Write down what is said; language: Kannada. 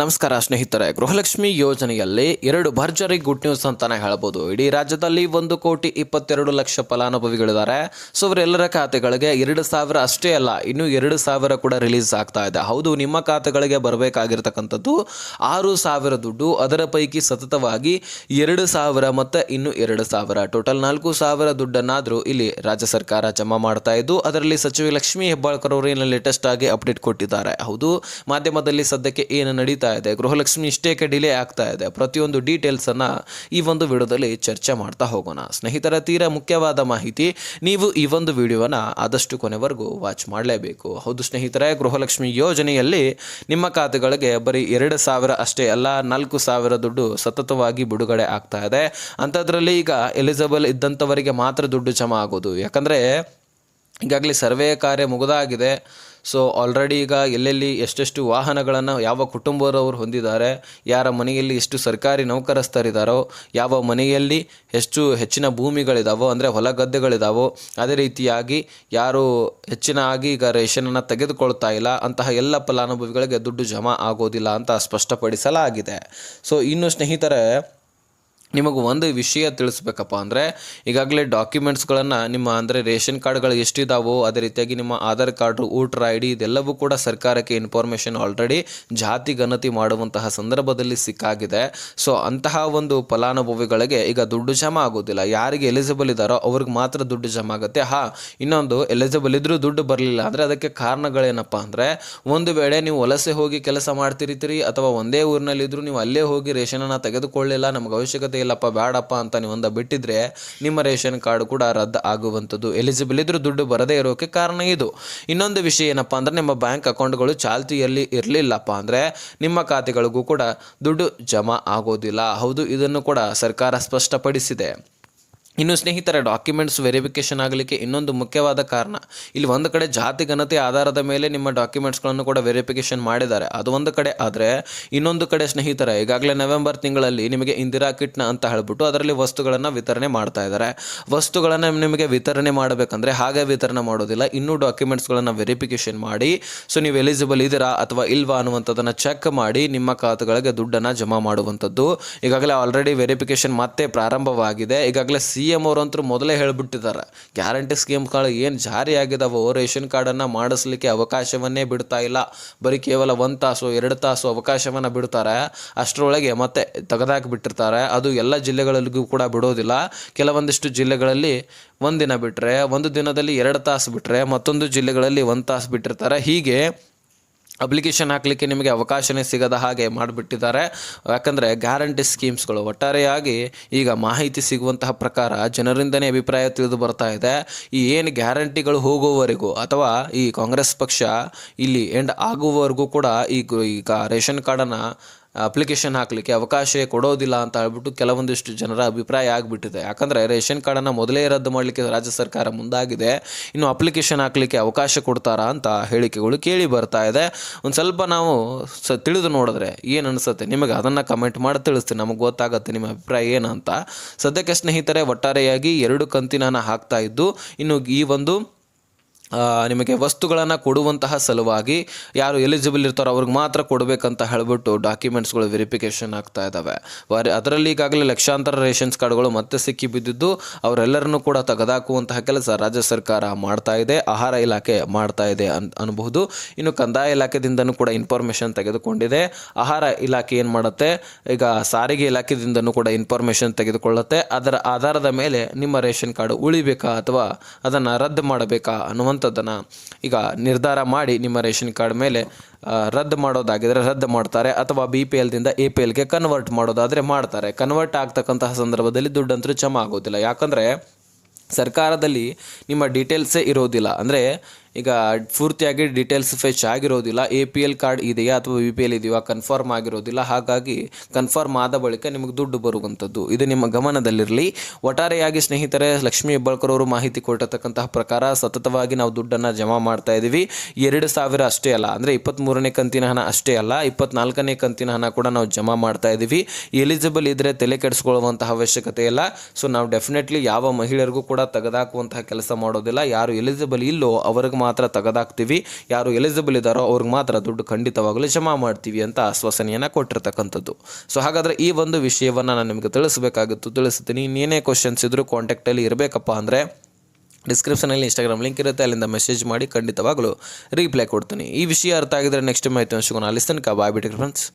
ನಮಸ್ಕಾರ ಸ್ನೇಹಿತರೆ, ಗೃಹಲಕ್ಷ್ಮಿ ಯೋಜನೆಯಲ್ಲಿ ಎರಡು ಭರ್ಜರಿ ಗುಡ್ ನ್ಯೂಸ್ ಅಂತಾನೆ ಹೇಳ್ಬೋದು. ಇಡೀ ರಾಜ್ಯದಲ್ಲಿ ಒಂದು ಕೋಟಿ ಇಪ್ಪತ್ತೆರಡು ಲಕ್ಷ ಫಲಾನುಭವಿಗಳಿದ್ದಾರೆ. ಸೊ ಅವರೆಲ್ಲರ ಖಾತೆಗಳಿಗೆ ಎರಡು ಸಾವಿರ ಅಷ್ಟೇ ಅಲ್ಲ, ಇನ್ನು ಎರಡು ಸಾವಿರ ಕೂಡ ರಿಲೀಸ್ ಆಗ್ತಾ ಇದೆ. ಹೌದು, ನಿಮ್ಮ ಖಾತೆಗಳಿಗೆ ಬರಬೇಕಾಗಿರ್ತಕ್ಕಂಥದ್ದು ಆರು ಸಾವಿರ ದುಡ್ಡು, ಅದರ ಪೈಕಿ ಸತತವಾಗಿ ಎರಡು ಸಾವಿರ ಮತ್ತು ಇನ್ನು ಎರಡು ಸಾವಿರ. ಟೋಟಲ್ ನಾಲ್ಕು ಸಾವಿರ ದುಡ್ಡನ್ನಾದರೂ ಇಲ್ಲಿ ರಾಜ್ಯ ಸರ್ಕಾರ ಜಮಾ ಮಾಡ್ತಾ ಇದ್ದು, ಅದರಲ್ಲಿ ಸಚಿವೆ ಲಕ್ಷ್ಮೀ ಹೆಬ್ಬಾಳ್ಕರ್ ಅವರು ಏನು ಲೇಟೆಸ್ಟ್ ಆಗಿ ಅಪ್ಡೇಟ್ ಕೊಟ್ಟಿದ್ದಾರೆ. ಹೌದು, ಮಾಧ್ಯಮದಲ್ಲಿ ಸದ್ಯಕ್ಕೆ ಏನು ನಡೀತಾ ಇದೆ. ಗೃಹಲಕ್ಷ್ಮಿ ಇಷ್ಟೇಕೆ ಡಿಲೇ ಆಗ್ತಾ ಇದೆ. ಪ್ರತಿಯೊಂದು ಡೀಟೇಲ್ಸನ್ನು ಈ ಒಂದು ವಿಡಿಯೋದಲ್ಲಿ ಚರ್ಚೆ ಮಾಡ್ತಾ ಹೋಗೋಣ. ಸ್ನೇಹಿತರ ತೀರಾ ಮುಖ್ಯವಾದ ಮಾಹಿತಿ, ನೀವು ಈ ಒಂದು ವಿಡಿಯೋನ ಆದಷ್ಟು ಕೊನೆವರೆಗೂ ವಾಚ್ ಮಾಡಲೇಬೇಕು. ಹೌದು ಸ್ನೇಹಿತರೆ, ಗೃಹಲಕ್ಷ್ಮಿ ಯೋಜನೆಯಲ್ಲಿ ನಿಮ್ಮ ಖಾತೆಗಳಿಗೆ ಬರೀ ಎರಡು ಸಾವಿರ ಅಷ್ಟೇ ಅಲ್ಲ, ನಾಲ್ಕು ಸಾವಿರ ದುಡ್ಡು ಸತತವಾಗಿ ಬಿಡುಗಡೆ ಆಗ್ತಾ ಇದೆ. ಅಂಥದ್ರಲ್ಲಿ ಈಗ ಎಲಿಜಿಬಲ್ ಇದ್ದಂಥವರಿಗೆ ಮಾತ್ರ ದುಡ್ಡು ಜಮಾ ಆಗೋದು. ಯಾಕಂದರೆ ಈಗಾಗಲೇ ಸರ್ವೇ ಕಾರ್ಯ ಮುಗಿದಾಗಿದೆ. ಸೊ ಆಲ್ರೆಡಿ ಈಗ ಎಲ್ಲೆಲ್ಲಿ ಎಷ್ಟೆಷ್ಟು ವಾಹನಗಳನ್ನು ಯಾವ ಕುಟುಂಬದವರು ಹೊಂದಿದ್ದಾರೆ, ಯಾರ ಮನೆಯಲ್ಲಿ ಎಷ್ಟು ಸರ್ಕಾರಿ ನೌಕರಸ್ಥರಿದ್ದಾರೋ ಯಾವ ಮನೆಯಲ್ಲಿ ಎಷ್ಟು ಹೆಚ್ಚಿನ ಭೂಮಿಗಳಿದಾವೋ, ಅಂದರೆ ಹೊಲ ಗದ್ದೆಗಳಿದಾವೋ, ಅದೇ ರೀತಿಯಾಗಿ ಯಾರು ಹೆಚ್ಚಿನ ಆಗಿ ಈಗ ರೇಷನನ್ನು ತೆಗೆದುಕೊಳ್ತಾ ಇಲ್ಲ, ಅಂತಹ ಎಲ್ಲ ಫಲಾನುಭವಿಗಳಿಗೆ ದುಡ್ಡು ಜಮಾ ಆಗೋದಿಲ್ಲ ಅಂತ ಸ್ಪಷ್ಟಪಡಿಸಲಾಗಿದೆ. ಸೊ ಇನ್ನು ಸ್ನೇಹಿತರೆ ನಿಮಗೆ ಒಂದು ವಿಷಯ ತಿಳಿಸ್ಬೇಕಪ್ಪ ಅಂದರೆ, ಈಗಾಗಲೇ ಡಾಕ್ಯುಮೆಂಟ್ಸ್ಗಳನ್ನು ನಿಮ್ಮ ಅಂದರೆ ರೇಷನ್ ಕಾರ್ಡ್ಗಳು ಎಷ್ಟಿದಾವೋ, ಅದೇ ರೀತಿಯಾಗಿ ನಿಮ್ಮ Aadhaar card, voter I D ಇದೆಲ್ಲವೂ ಕೂಡ ಸರ್ಕಾರಕ್ಕೆ ಇನ್ಫಾರ್ಮೇಷನ್ ಆಲ್ರೆಡಿ ಜಾತಿ ಗಣತಿ ಮಾಡುವಂತಹ ಸಂದರ್ಭದಲ್ಲಿ ಸಿಕ್ಕಾಗಿದೆ. ಸೊ ಅಂತಹ ಒಂದು ಫಲಾನುಭವಿಗಳಿಗೆ ಈಗ ದುಡ್ಡು ಜಮಾ ಆಗೋದಿಲ್ಲ. ಯಾರಿಗೆ ಎಲಿಜಿಬಲ್ ಇದ್ದಾರೋ ಅವ್ರಿಗೆ ಮಾತ್ರ ದುಡ್ಡು ಜಮಾ ಆಗುತ್ತೆ. ಹಾ, ಇನ್ನೊಂದು ಎಲಿಜಿಬಲ್ ಇದ್ದರೂ ದುಡ್ಡು ಬರಲಿಲ್ಲ ಅಂದರೆ ಅದಕ್ಕೆ ಕಾರಣಗಳೇನಪ್ಪ ಅಂದರೆ, ಒಂದು ವೇಳೆ ನೀವು ವಲಸೆ ಹೋಗಿ ಕೆಲಸ ಮಾಡ್ತಿರ್ತೀರಿ ಅಥವಾ ಒಂದೇ ಊರಿನಲ್ಲಿದ್ದರೂ ನೀವು ಅಲ್ಲೇ ಹೋಗಿ ರೇಷನನ್ನು ತೆಗೆದುಕೊಳ್ಳಿಲ್ಲ, ನಮಗೆ ಅವಶ್ಯಕತೆ ಇಲ್ಲಪ್ಪ ಬೇಡಪ್ಪ ಅಂತ ನೀವು ಒಂದು ಬಿಟ್ಟಿದ್ರೆ ನಿಮ್ಮ ರೇಷನ್ ಕಾರ್ಡ್ ಕೂಡ ರದ್ದು ಆಗುವಂಥದ್ದು. ಎಲಿಜಿಬಲ್ ಇದ್ರೂ ದುಡ್ಡು ಬರದೇ ಇರೋಕ್ಕೆ ಕಾರಣ ಇದು. ಇನ್ನೊಂದು ವಿಷಯ ಏನಪ್ಪ ಅಂದರೆ ನಿಮ್ಮ ಬ್ಯಾಂಕ್ ಅಕೌಂಟ್ಗಳು ಚಾಲ್ತಿಯಲ್ಲಿ ಇರಲಿಲ್ಲಪ್ಪ ಅಂದರೆ ನಿಮ್ಮ ಖಾತೆಗಳಿಗೂ ಕೂಡ ದುಡ್ಡು ಜಮಾ ಆಗೋದಿಲ್ಲ. ಹೌದು, ಇದನ್ನು ಕೂಡ ಸರ್ಕಾರ ಸ್ಪಷ್ಟಪಡಿಸಿದೆ. ಇನ್ನು ಸ್ನೇಹಿತರ ಡಾಕ್ಯುಮೆಂಟ್ಸ್ ವೆರಿಫಿಕೇಷನ್ ಆಗಲಿಕ್ಕೆ ಇನ್ನೊಂದು ಮುಖ್ಯವಾದ ಕಾರಣ, ಇಲ್ಲಿ ಒಂದು ಕಡೆ ಜಾತಿ ಘನತೆ ಆಧಾರದ ಮೇಲೆ ನಿಮ್ಮ ಡಾಕ್ಯುಮೆಂಟ್ಸ್ಗಳನ್ನು ಕೂಡ ವೆರಿಫಿಕೇಷನ್ ಮಾಡಿದ್ದಾರೆ. ಅದು ಒಂದು ಕಡೆ, ಆದರೆ ಇನ್ನೊಂದು ಕಡೆ ಸ್ನೇಹಿತರ, ಈಗಾಗಲೇ ನವೆಂಬರ್ ತಿಂಗಳಲ್ಲಿ ನಿಮಗೆ ಇಂದಿರಾ ಕಿಟ್ನ ಅಂತ ಹೇಳ್ಬಿಟ್ಟು ಅದರಲ್ಲಿ ವಸ್ತುಗಳನ್ನು ವಿತರಣೆ ಮಾಡ್ತಾ ಇದ್ದಾರೆ. ವಸ್ತುಗಳನ್ನು ನಿಮಗೆ ವಿತರಣೆ ಮಾಡಬೇಕಂದ್ರೆ ಹಾಗೆ ವಿತರಣೆ ಮಾಡೋದಿಲ್ಲ, ಇನ್ನೂ ಡಾಕ್ಯುಮೆಂಟ್ಸ್ಗಳನ್ನು ವೆರಿಫಿಕೇಷನ್ ಮಾಡಿ ಸೊ ನೀವು ಎಲಿಜಿಬಲ್ ಇದ್ದೀರಾ ಅಥವಾ ಇಲ್ವಾ ಅನ್ನುವಂಥದ್ದನ್ನು ಚೆಕ್ ಮಾಡಿ ನಿಮ್ಮ ಖಾತೆಗಳಿಗೆ ದುಡ್ಡನ್ನು ಜಮಾ ಮಾಡುವಂಥದ್ದು. ಈಗಾಗಲೇ ಆಲ್ರೆಡಿ ವೆರಿಫಿಕೇಷನ್ ಮತ್ತೆ ಪ್ರಾರಂಭವಾಗಿದೆ. ಈಗಾಗಲೇ ಸಿ ಎಂ ಅವರಂತೂ ಮೊದಲೇ ಹೇಳಿಬಿಟ್ಟಿದ್ದಾರೆ ಗ್ಯಾರಂಟಿ ಸ್ಕೀಮ್ಗಳು ಏನು ಜಾರಿ ಆಗಿದಾವೋ ರೇಷನ್ ಕಾರ್ಡನ್ನು ಮಾಡಿಸ್ಲಿಕ್ಕೆ ಅವಕಾಶವನ್ನೇ ಬಿಡ್ತಾ ಇಲ್ಲ. ಬರೀ ಕೇವಲ ಒಂದು ತಾಸು, ಎರಡು ತಾಸು ಅವಕಾಶವನ್ನು ಬಿಡ್ತಾರೆ. ಅಷ್ಟರೊಳಗೆ ಮತ್ತೆ ತೆಗೆದಾಕಿಬಿಟ್ಟಿರ್ತಾರೆ. ಅದು ಎಲ್ಲ ಜಿಲ್ಲೆಗಳಿಗೂ ಕೂಡ ಬಿಡೋದಿಲ್ಲ. ಕೆಲವೊಂದಿಷ್ಟು ಜಿಲ್ಲೆಗಳಲ್ಲಿ ಒಂದಿನ ಬಿಟ್ಟರೆ ಒಂದು ದಿನದಲ್ಲಿ ಎರಡು ತಾಸು ಬಿಟ್ಟರೆ ಮತ್ತೊಂದು ಜಿಲ್ಲೆಗಳಲ್ಲಿ ಒಂದು ತಾಸು ಬಿಟ್ಟಿರ್ತಾರೆ. ಹೀಗೆ ಅಪ್ಲಿಕೇಶನ್ ಹಾಕಲಿಕ್ಕೆ ನಿಮಗೆ ಅವಕಾಶನೇ ಸಿಗದ ಹಾಗೆ ಮಾಡಿಬಿಟ್ಟಿದ್ದಾರೆ. ಯಾಕಂದರೆ ಗ್ಯಾರಂಟಿ ಸ್ಕೀಮ್ಸ್ಗಳು ಒಟ್ಟಾರೆಯಾಗಿ ಈಗ ಮಾಹಿತಿ ಸಿಗುವಂತಹ ಪ್ರಕಾರ ಜನರಿಂದನೇ ಅಭಿಪ್ರಾಯ ತಿಳಿದು ಬರ್ತಾ ಇದೆ. ಈ ಏನು ಗ್ಯಾರಂಟಿಗಳು ಹೋಗುವವರೆಗೂ ಅಥವಾ ಈ ಕಾಂಗ್ರೆಸ್ ಪಕ್ಷ ಇಲ್ಲಿ ಎಂಡ್ ಆಗುವವರೆಗೂ ಕೂಡ ಈ ಈಗ ರೇಷನ್ ಕಾರ್ಡನ್ನು ಅಪ್ಲಿಕೇಶನ್ ಹಾಕಲಿಕ್ಕೆ ಅವಕಾಶ ಕೊಡೋದಿಲ್ಲ ಅಂತ ಹೇಳ್ಬಿಟ್ಟು ಕೆಲವೊಂದಿಷ್ಟು ಜನರ ಅಭಿಪ್ರಾಯ ಆಗಿಬಿಟ್ಟಿದೆ. ಯಾಕಂದರೆ ರೇಷನ್ ಕಾರ್ಡನ್ನು ಮೊದಲೇ ರದ್ದು ಮಾಡಲಿಕ್ಕೆ ರಾಜ್ಯ ಸರ್ಕಾರ ಮುಂದಾಗಿದೆ. ಇನ್ನು ಅಪ್ಲಿಕೇಶನ್ ಹಾಕಲಿಕ್ಕೆ ಅವಕಾಶ ಕೊಡ್ತಾರಾ ಅಂತ ಹೇಳಿಕೆಗಳು ಕೇಳಿ ಬರ್ತಾ ಇದೆ. ಒಂದು ಸ್ವಲ್ಪ ನಾವು ಸ ತಿಳಿದು ನೋಡಿದ್ರೆ ಏನು ಅನಿಸುತ್ತೆ? ನಿಮಗೆ ಅದನ್ನು ಕಮೆಂಟ್ ಮಾಡಿ ತಿಳಿಸ್ತೀನಿ. ನಮಗೆ ಗೊತ್ತಾಗುತ್ತೆ ನಿಮ್ಮ ಅಭಿಪ್ರಾಯ ಏನಂತ ಸದ್ಯಕ್ಕೆ ಸ್ನೇಹಿತರೆ, ಒಟ್ಟಾರೆಯಾಗಿ ಎರಡು ಕಂತಿನ ಹಾಕ್ತಾ ಇದ್ದು, ಇನ್ನು ಈ ಒಂದು ನಿಮಗೆ ವಸ್ತುಗಳನ್ನು ಕೊಡುವಂತಹ ಸಲುವಾಗಿ ಯಾರು ಎಲಿಜಿಬಲ್ ಇರ್ತಾರೋ ಅವ್ರಿಗೆ ಮಾತ್ರ ಕೊಡಬೇಕಂತ ಹೇಳ್ಬಿಟ್ಟು ಡಾಕ್ಯುಮೆಂಟ್ಸ್ಗಳು ವೆರಿಫಿಕೇಷನ್ ಆಗ್ತಾ ಇದ್ದಾವೆ ವಾರಿ, ಅದರಲ್ಲಿ ಈಗಾಗಲೇ ಲಕ್ಷಾಂತರ ರೇಷನ್ಸ್ ಕಾರ್ಡ್ಗಳು ಮತ್ತೆ ಸಿಕ್ಕಿ ಬಿದ್ದಿದ್ದು ಅವರೆಲ್ಲರನ್ನೂ ಕೂಡ ತೆಗೆದಾಕುವಂತಹ ಕೆಲಸ ರಾಜ್ಯ ಸರ್ಕಾರ ಮಾಡ್ತಾ ಇದೆ, ಆಹಾರ ಇಲಾಖೆ ಮಾಡ್ತಾ ಇದೆ ಅನ್, ಅನ್ಬಹುದು. ಇನ್ನು ಕಂದಾಯ ಇಲಾಖೆದಿಂದನೂ ಕೂಡ ಇನ್ಫಾರ್ಮೇಷನ್ ತೆಗೆದುಕೊಂಡಿದೆ. ಆಹಾರ ಇಲಾಖೆ ಏನು ಮಾಡುತ್ತೆ? ಈಗ ಸಾರಿಗೆ ಇಲಾಖೆದಿಂದನೂ ಕೂಡ ಇನ್ಫಾರ್ಮೇಷನ್ ತೆಗೆದುಕೊಳ್ಳುತ್ತೆ. ಅದರ ಆಧಾರದ ಮೇಲೆ ನಿಮ್ಮ ರೇಷನ್ ಕಾರ್ಡ್ ಉಳಿಬೇಕಾ ಅಥವಾ ಅದನ್ನು ರದ್ದು ಮಾಡಬೇಕಾ ಅನ್ನುವಂಥದ್ದನ್ನು ಈಗ ನಿರ್ಧಾರ ಮಾಡಿ ನಿಮ್ಮ ರೇಷನ್ ಕಾರ್ಡ್ ಮೇಲೆ ರದ್ದು ಮಾಡೋದಾಗಿದ್ದರೆ ರದ್ದು ಮಾಡ್ತಾರೆ ಅಥವಾ ಬಿ ಪಿ ಎಲ್ದಿಂದ ಎ ಪಿ ಎಲ್ಗೆ ಕನ್ವರ್ಟ್ ಮಾಡೋದಾದರೆ ಮಾಡ್ತಾರೆ. ಕನ್ವರ್ಟ್ ಆಗ್ತಕ್ಕಂತಹ ಸಂದರ್ಭದಲ್ಲಿ ದುಡ್ಡಂತೂ ಜಮಾ ಆಗೋದಿಲ್ಲ. ಯಾಕಂದರೆ ಸರ್ಕಾರದಲ್ಲಿ ನಿಮ್ಮ ಡೀಟೇಲ್ಸೇ ಇರೋದಿಲ್ಲ. ಅಂದರೆ ಈಗ ಪೂರ್ತಿಯಾಗಿ ಡೀಟೇಲ್ಸ್ ಫೆಚ್ ಆಗಿರೋದಿಲ್ಲ. ಎ ಪಿ ಎಲ್ ಕಾರ್ಡ್ ಇದೆಯಾ ಅಥವಾ ವಿ ಪಿ ಎಲ್ ಇದೆಯಾ ಕನ್ಫರ್ಮ್ ಆಗಿರೋದಿಲ್ಲ. ಹಾಗಾಗಿ ಕನ್ಫರ್ಮ್ ಆದ ಬಳಿಕ ನಿಮಗೆ ದುಡ್ಡು ಬರುವಂಥದ್ದು. ಇದು ನಿಮ್ಮ ಗಮನದಲ್ಲಿರಲಿ. ಒಟ್ಟಾರೆಯಾಗಿ ಸ್ನೇಹಿತರೆ, ಲಕ್ಷ್ಮೀ ಹೆಬ್ಬಾಳ್ಕರ್ ಅವರು ಮಾಹಿತಿ ಕೊಟ್ಟಿರ್ತಕ್ಕಂತಹ ಪ್ರಕಾರ ಸತತವಾಗಿ ನಾವು ದುಡ್ಡನ್ನು ಜಮಾ ಮಾಡ್ತಾ ಇದ್ದೀವಿ ಎರಡು ಸಾವಿರ ಅಷ್ಟೇ ಅಲ್ಲ, ಅಂದರೆ ಇಪ್ಪತ್ತ್ಮೂರನೇ ಕಂತಿನ ಹಣ ಅಷ್ಟೇ ಅಲ್ಲ, ಇಪ್ಪತ್ನಾಲ್ಕನೇ ಕಂತಿನ ಹಣ ಕೂಡ ನಾವು ಜಮಾ ಮಾಡ್ತಾ ಇದ್ದೀವಿ ಎಲಿಜಿಬಲ್ ಇದ್ದರೆ ತಲೆ ಕೆಡಿಸ್ಕೊಳ್ಳುವಂತಹ ಅವಶ್ಯಕತೆ ಇಲ್ಲ. ಸೊ ನಾವು ಡೆಫಿನೆಟ್ಲಿ ಯಾವ ಮಹಿಳೆಯರಿಗೂ ಕೂಡ ತೆಗೆದಾಕುವಂತಹ ಕೆಲಸ ಮಾಡೋದಿಲ್ಲ. ಯಾರು ಎಲಿಜಿಬಲ್ ಇಲ್ಲೋ ಅವ್ರಿಗೆ ಮಾತ್ರ ತೆಗೆದಾಕ್ತೀವಿ. ಯಾರು ಎಲಿಜಿಬಲ್ ಇದ್ದಾರೋ ಅವ್ರಿಗೆ ಮಾತ್ರ ದುಡ್ಡು ಖಂಡಿತವಾಗಲೂ ಜಮಾ ಮಾಡ್ತೀವಿ ಅಂತ ಆಶ್ವಾಸನೆಯನ್ನು ಕೊಟ್ಟಿರ್ತಕ್ಕಂಥದ್ದು. ಸೊ ಹಾಗಾದರೆ ಈ ಒಂದು ವಿಷಯವನ್ನು ನಾನು ನಿಮಗೆ ತಿಳಿಸಬೇಕಾಗಿತ್ತು. ತಿಳಿಸ್ತೀನಿ. ಇನ್ನೇನೇ ಕ್ವಶನ್ಸ್ ಇದ್ದರೂ ಕಾಂಟ್ಯಾಕ್ಟಲ್ಲಿ ಇರಬೇಕಪ್ಪ ಅಂದರೆ ಡಿಸ್ಕ್ರಿಪ್ಷನಲ್ಲಿ ಇನ್ಸ್ಟಾಗ್ರಾಮ್ ಲಿಂಕ್ ಇರುತ್ತೆ. ಅಲ್ಲಿಂದ ಮೆಸೇಜ್ ಮಾಡಿ ಖಂಡಿತವಾಗಲೂ ರಿಪ್ಲೈ ಕೊಡ್ತೀನಿ. ಈ ವಿಷಯ ಅರ್ಥ ಆಗಿದ್ರೆ ನೆಕ್ಸ್ಟ್ ಮಾಹಿತಿ ಅಂಶಗಳು ಅಲ್ಲಿ ತನಕ ಬಾಯ್ ಬಿಟ್ಟು ಫ್ರೆಂಡ್ಸ್